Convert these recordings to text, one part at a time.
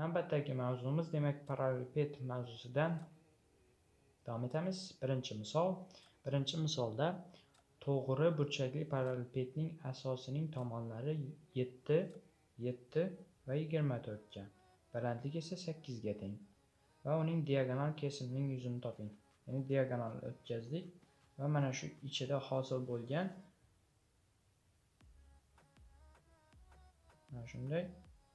Navbatdagi mavzumiz demak parallelped mavzusidan davom etamiz. Birinchi misol. Birinchi misolda to'g'ri burchakli parallelpedning asosining tomonlari 7, 7 va 24 ga, balandligi esa 8 ga teng va uning diagonal kesimining yuzini toping. Ya'ni diagonal o'tkazdik va mana shu ichida hosil bo'lgan mana shunday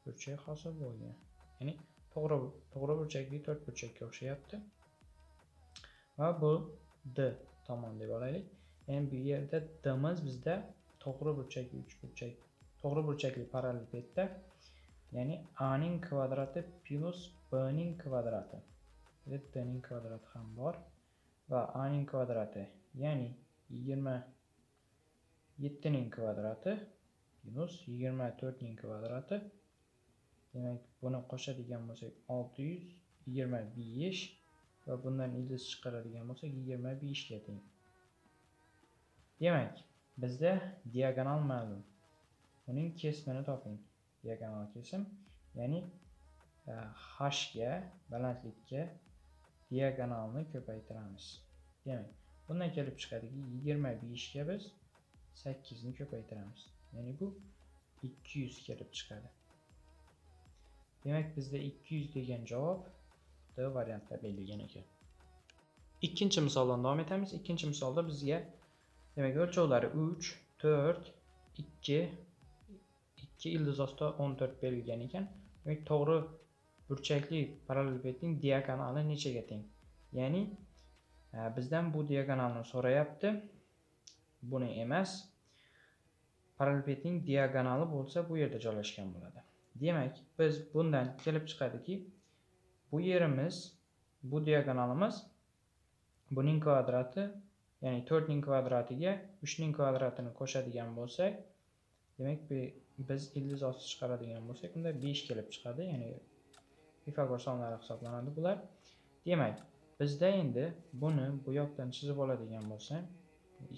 burchak hosil bo'lgan. Ya'ni to'g'ri to'g'ri burchakli to'rt burchakka o'xshayapti. Va bu D tomon deb olaylik. Ya'ni bu yerda dimiz bizda to'g'ri burchakli uch burchak, to'g'ri burchakli parallelpedda ya'ni A ning kvadrati plyus B ning kvadrati. D ning kvadrati ham bor va A ning kvadrati, ya'ni 27 ning kvadrati minus 24 ning kvadrati Demak, buni qo'shadigan bo'lsak 625 va bundan ildiz chiqaradigan bo'lsak 25 ga teng. Demak, bizda diagonal ma'lum. Uning kesmini toping. Diagonal kesim, ya'ni e, h ga balandlikka diagonalni ko'paytiramiz. Demak, bundan kelib chiqadiki 25 ga biz 8 ni ko'paytiramiz. Ya'ni bu 200 kelib chiqadi. Demak, bizda 200 degan javob D variantda berilgan ekan. Ikkinchi misoldan davom etamiz. Ikkinchi misolda bizga demak o'lchovlari 3, 4, 2, 2 ildiz ostida 14 berilgan ekan. Demak, to'g'ri burchakli parallelpedning diagonali nechaga teng? Ya'ni e, bizdan bu diagonalni so'rayapti. Buni emas. Parallelpedning diagonali bo'lsa, bu yerda joylashgan bo'ladi. Demak, biz bundan kelib chiqadiki, bu yerimiz, bu diagonalimiz buning kvadrati, ya'ni 4 ning kvadratiga 3 ning kvadratini qo'shadigan bo'lsak, demak biz ildiz osti chiqaradigan bo'lsak, unda 5 kelib chiqadi, ya'ni Pifagor sonlari hisoblanadi bular. Demak, bizda endi buni bu yoqdan chizib oladigan bo'lsam,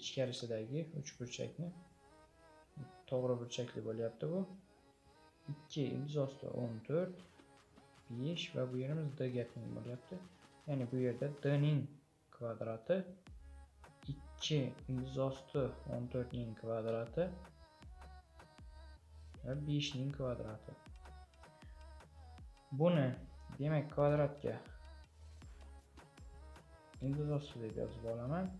ichkarisidagi uchburchakni to'g'ri burchakli bo'lyapti bu. 2 ildiz osti 14 5 va bu yerimiz d ga teng bo'lyapti. Ya'ni bu yerda d ning kvadrati 2 ildiz osti 14 ning kvadrati va 5 ning kvadrati. Buni demak kvadratga ildiz osti deb yozib olaman.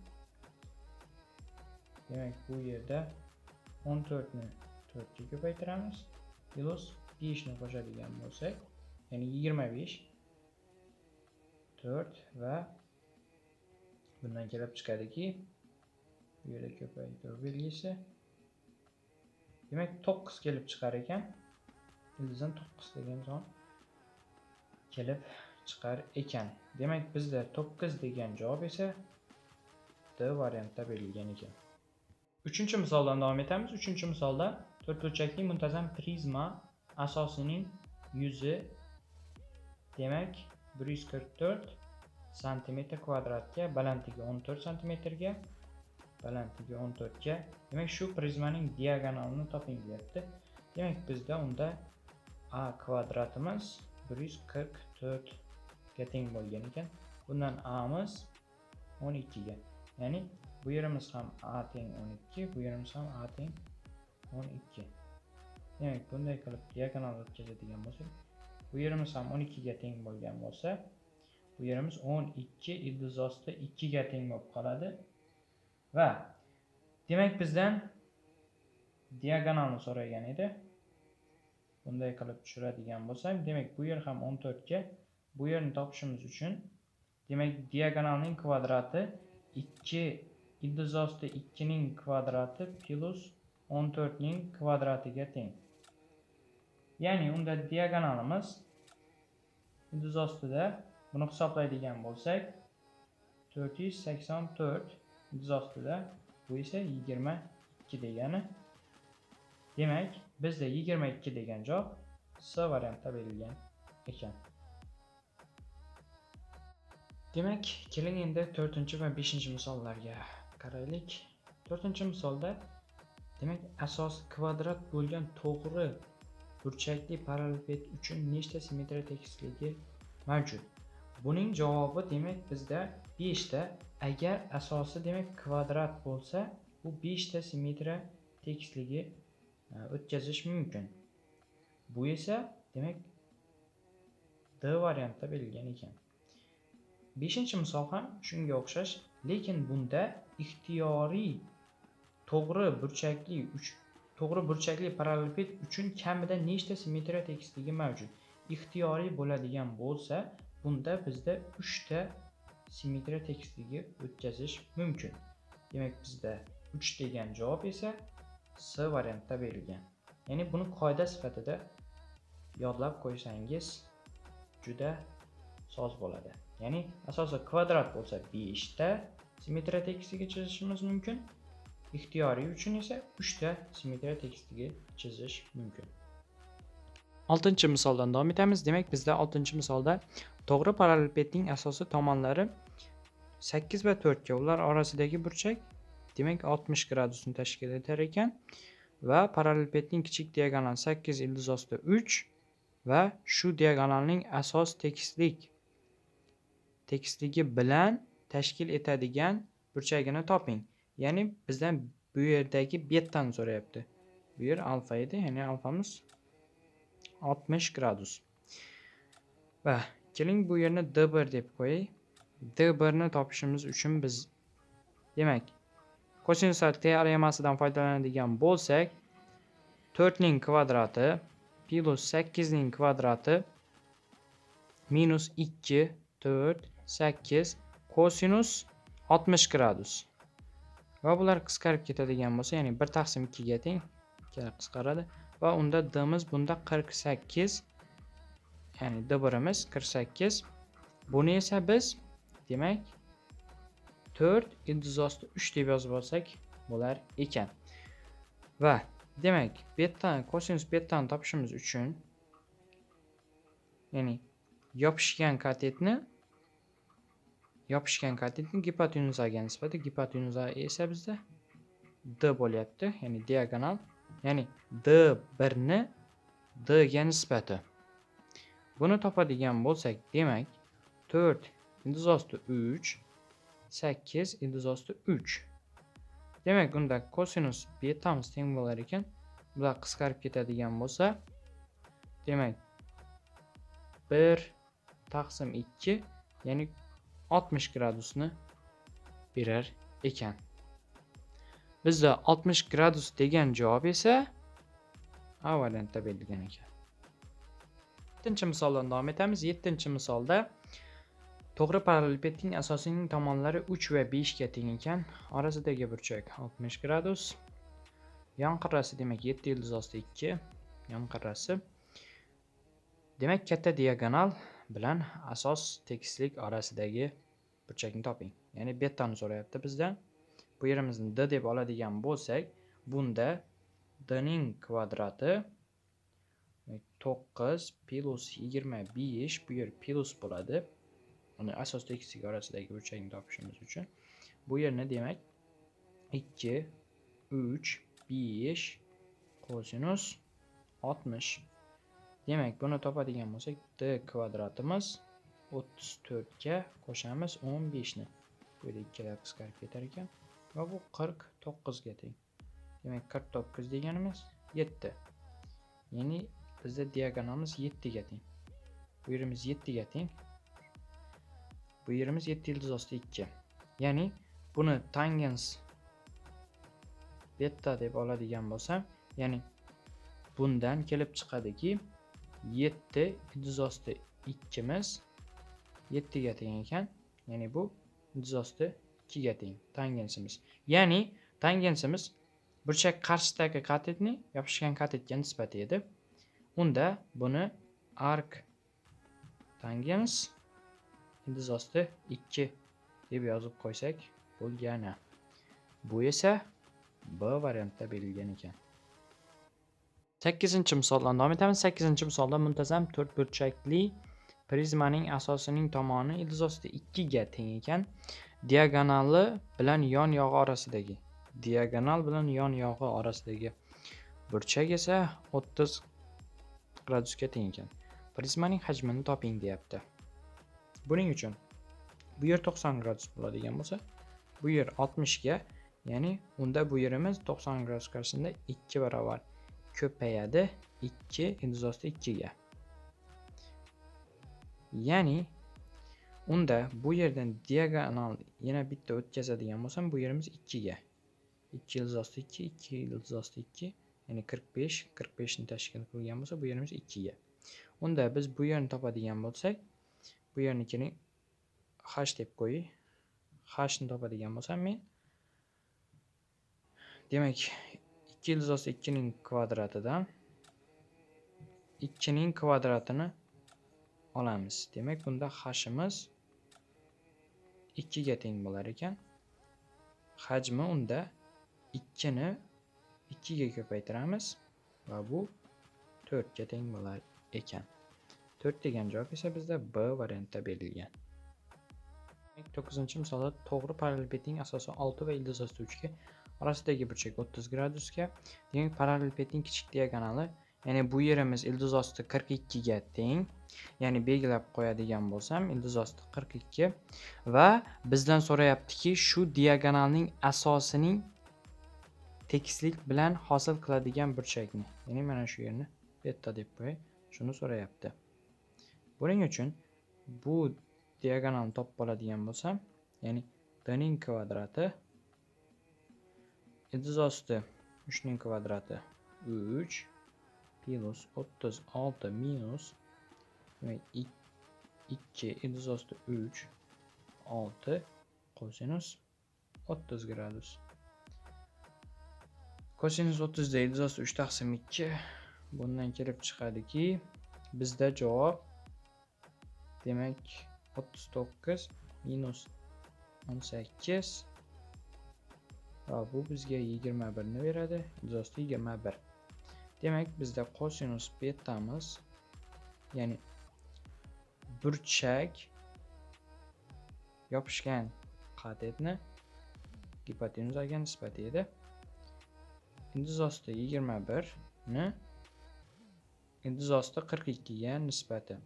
Demak bu yerda 14 ni 4 ga ko'paytiramiz. Plus 5 ni qo'shadigan bo'lsak, ya'ni 25 4 va bundan kelib chiqadiki, bu yerda ko'paytiruv belgisi demak 9 kelib chiqar ekan. Ildizdan 9 degan son kelib chiqar ekan. Demak, bizda 9 degan javob esa D variantda berilgan ekan. Uchinchi misoldan davom etamiz. Uchinchi misolda to'rtburchakli muntazam prizma asosining yuzi demak 144 santimetr kvadratga, balandligi 14 santimetrga, balandligi 14 ga. Demak, shu prizmaning diagonalini toping deyapti. Demak, bizda unda a kvadratimiz 144 ga teng bo'lgan ekan. Bundan amiz 12 ga. Ya'ni bu yerimiz ham a teng 12, bu yerimiz ham a teng 12 demak bunday qilib diagonal o'tkazadigan bo'lsak bu yerimiz ham 12 ga teng bo'lgan bo'lsa bu yerimiz 12 ildiz osti 2 ga teng bo'lib qoladi. Va demak bizdan diagonalni so'ragan edi. Bunday qilib tushiradigan bo'lsam demak bu yer ham 14 ga bu yerni topishimiz uchun demak diagonalning kvadrati 2 ildiz osti 2 ning kvadrati plus 14 ning kvadratiga teng. Ya'ni unda diagonalimiz yulduz ostida buni hisoblaydigan bo'lsak 484 yulduz ostida bu esa 22 degani. Demak, bizda 22 degan javob C variantda berilgan ekan. Demak, keling endi 4 va 5 misollarga qaraylik. 4 misolda Demak, asosi kvadrat bo'lgan to'g'ri burchakli parallelped uchun nechta simmetriya tekisligi mavjud? Buning javobi demak bizda 5 ta agar asosi demak kvadrat bo'lsa bu 5 ta simmetriya tekisligi e, o'tkazish mumkin. Bu esa demak d variantda berilgan ekan. Beshinchi misol ham shunga o'xshash lekin bunda ixtiyoriy to'g'ri burchakli to'g'ri burchakli parallelped uchun kamida nechta simmetriya tekisligi mavjud? Ixtiyoriy bo'ladigan bo'lsa bunda bizda 3 ta simmetriya tekisligi o'tkazish mumkin. Demak bizda 3 degan javob esa s variantda berilgan. Ya'ni buni qoida sifatida yodlab qo'ysangiz juda soz bo'ladi. Ya'ni asosan kvadrat bo'lsa 5 ta simmetriya tekisligi chizishimiz mumkin. Ixtiyoriy uchun esa 3 ta simmetriya tekisligi chizish mumkin. Oltinchi misoldan davom etamiz. Demak bizda oltinchi misolda to'g'ri parallelpedning asosiy tomonlari 8 va 4 ga ular orasidagi burchak demak 60 gradusni tashkil etar ekan va parallelpedning kichik diagonali 8 ildiz ostida 3 va shu diagonalning asos tekislik tekisligi bilan tashkil etadigan burchagini toping. Ya'ni bizdan bu yerdagi betani so'rayapti. Bu yer alfa edi, ya'ni alfamiz 60 gradus. Va keling bu yerni D1 deb qo'yay. D1 ni topishimiz uchun biz demak, kosinuslar teoremasidan foydalanadigan bo'lsak, 4 ning kvadrati plus 8 ning kvadrati minus 2 4 8 kosinus 60 gradus. Va bular qisqarib ketadigan bo'lsa ya'ni bir taqsim ikkiga teng ikkala qisqaradi. Va unda dimiz bunda 48 ya'ni d birimiz 48 buni esa biz demak 4 ildiz osti 3 deb yozib olsak bo'lar ekan. Va demak betdan kosinus betdan topishimiz uchun ya'ni yopishgan katetni yopishgan katetni gipotenuzaga nisbati gipotenuza esa bizda d bo'lyapti ya'ni diagonal ya'ni d birni d ga nisbati. Buni topadigan bo'lsak demak 4 ildiz osti 3 8 ildiz osti 3 demak unda kosinus betamiz teng bo'lar ekan. Bular qisqarib ketadigan bo'lsa demak 1 taqsim 2 ya'ni 60 gradusni berar ekan. Bizda 60 gradus degan javob esa a variantda berilgan ekan. Yettinchi misoldan davom etamiz. Yettinchi misolda to'g'ri parallelpedning asosining tomonlari 3 va 5 ga teng ekan. Orasidagi burchak 60 gradus yon qirrasi demak 7 ildiz osti 2 yon qirrasi demak katta diagonal bilan asos tekislik orasidagi burchakni toping. Ya'ni betani so'rayapti bizdan. Bu yerimizni d deb oladigan bo'lsak bunda d ning kvadrati to'qqiz plus yigirma besh bu yer plus bo'ladi. Uni asos tekislik orasidagi burchakni topishimiz uchun. Bu yerni demak ikki uch besh kosinus oltmish demak buni topadigan bo'lsak d kvadratimiz 34 ga qo'shamiz 15 ni bu yerda ikkalar qisqarib ketar ekan va bu 49 ga teng. Demak 49 deganimiz 7 ya'ni bizda diagonalimiz 7 ga teng. Bu yerimiz 7 ga teng. Bu yerimiz 7 yulduz osti 2 ya'ni buni tangens beta deb oladigan bo'lsam ya'ni bundan kelib chiqadiki yetti ildiz osti ikkimiz yettiga teng ekan. Ya'ni bu nizosti ikkiga teng tangensimiz ya'ni tangensimiz burchak qarshisidagi katetni yopishgan katetga nisbati edi. Unda buni ark tangens ildizosti ikki deb yozib qo'ysak bo'lgani. Bu esa b variantda berilgan ekan. Sakkizinchi misoldan davom etamiz sakkizinchi misolda muntazam to'rt burchakli prizmaning asosining tomoni ildiz ostida 2 ga teng ekan diagonali bilan yon yog'i orasidagi diagonal bilan yon yog'i orasidagi burchak esa 30 gradusga teng ekan. Prizmaning hajmini toping deyapti. Buning uchun bu yer 90 gradus bo'ladigan bo'lsa, bu yer 60 ga, ya'ni unda bu yerimiz 90 gradus qarshisida 2 barobar ko'payadi 2 ildiz 2 ga. Ya'ni unda bu yerdan diagonal yana bitta o'tkazadigan bo'lsam, bu yerimiz 2 ga. 2 ildiz 2, 2 ildiz 2, ya'ni 45, 45 ni tashkil qilgan bo'lsa, bu yerimiz 2 ga. Unda biz bu yerni topadigan bo'lsak, bu yernikini h deb qo'ying. h ni topadigan bo'lsam men demak 2 ildiz 2 ning kvadratidan 2 ning kvadratini olamiz. Demak, bunda h'imiz 2 ga teng bo'lar ekan. Hajmi unda 2 ni 2 ga ko'paytiramiz va bu 4 ga teng bo'lar ekan. 4 degan javob esa bizda B variantda berilgan. 9-misolda to'g'ri parallelpetning asosi 6 va ildiz osti 3 ga orasidagi burchak 30 gradusga, demak parallelpetning kichik diagonali, ya'ni bu yerimiz ildiz osti 42 ga teng, ya'ni belgilab qo'yadigan bo'lsam, ildiz osti 42 va bizdan so'rayaptiki, shu diagonalning asosining tekislik bilan hosil qiladigan burchakni, ya'ni mana shu yerni betta deb qo'yay, shuni so'rayapti. Buning uchun bu diagonalni topib oladigan bo'lsam, ya'ni d ning kvadrati ildiz osti 3 ning kvadrati 3 plus 36 minus 2 ildiz osti 3 6 kosinus 30 gradus. Kosinus 30 da ildiz osti 3 taqsim 2 bundan kelib chiqadiki, bizda javob demak 39 minus 18 va bu bizga 21 ni beradi. Izosti 21. Demak, bizda kosinus betamiz, ya'ni burchak yopishgan qat'etni gipotenuzaga nisbat edi. Ildiz osti 21 ni ildiz osti 42 ga nisbati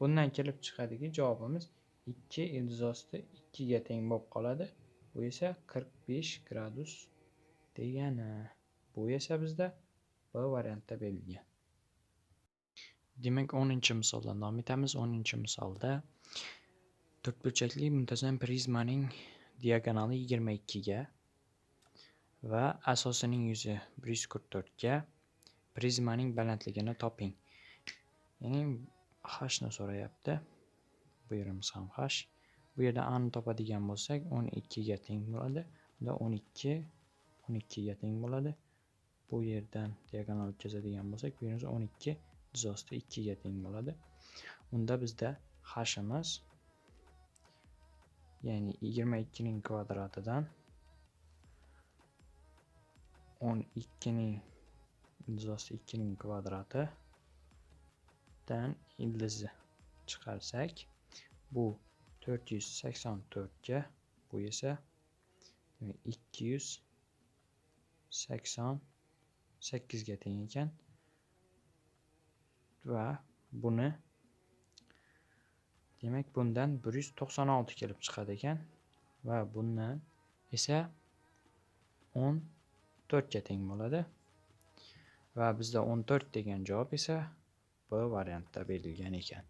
Bundan kelib chiqadiki, javobimiz 2 ildiz osti 2 ga teng bo'lib qoladi. Bu esa 45 gradus degani. Bu esa bizda B variantda berilgan. Demak, 10-misoldan davom etamiz. 10-misolda to'rtburchakli muntazam prizmaning diagonali 22 ga va asosining yuzi 144 ga prizmaning balandligini toping. Ya'ni h ni so'rayapti. Bu yerimiz ham h. Bu yerda a ni topadigan bo'lsak, 12 ga teng bo'ladi. Unda 12 12 ga teng bo'ladi. Bu yerdan diagonal o'tkazadigan bo'lsak, bu yerimiz 12 jizosti 2 ga teng bo'ladi. Unda bizda h'imiz ya'ni 22 ning kvadratidan 12 ning jizosti 2 ning kvadrati dan ildizi chiqarsak bu 484 ga bu esa 288 ga teng ekan. Va buni demak bundan 196 kelib chiqadi ekan. Va bundan esa 14 ga teng bo'ladi. Va bizda 14 degan javob esa B variantda berilgan ekan.